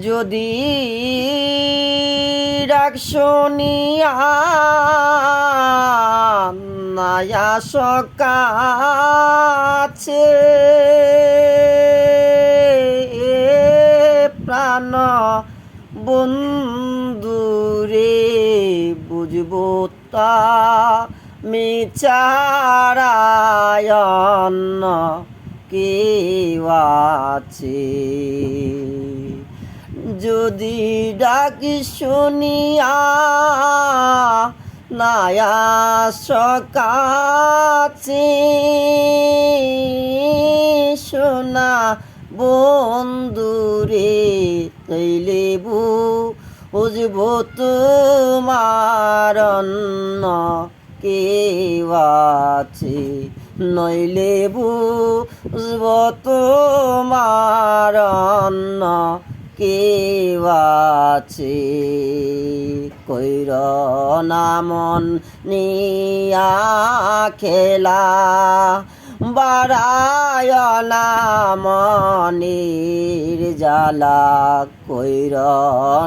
যদি শুনিয়া নায়া সকাছে প্রাণ বন্ধুরে বুঝব তা মিচারায়ণ কেউ আছে? যদি ডাকি শুনিয়া নায়া সকাছে সোনা বন্ধুরে, তৈলে বু বুঝব তোমার কেউ আছে। নইলে বুঝব তোমার কেউ আছে? কইর নামন নিয়া খেলা। বাড়ায় নামনির জালা কইর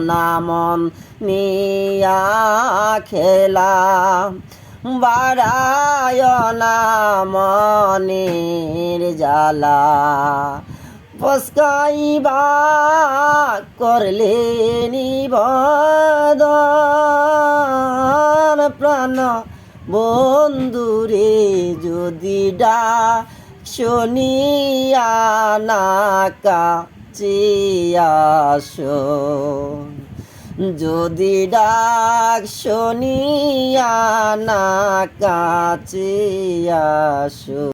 নামন নিয়া খেলা। বাড়ায় নামনির জালা পস্কাইবা করলে নিবদন প্রাণ। বন্ধুরে যদি ডা শুনিয়া নাকা চিয়াস যদি ডাক শুনিয়া না কাছে আসো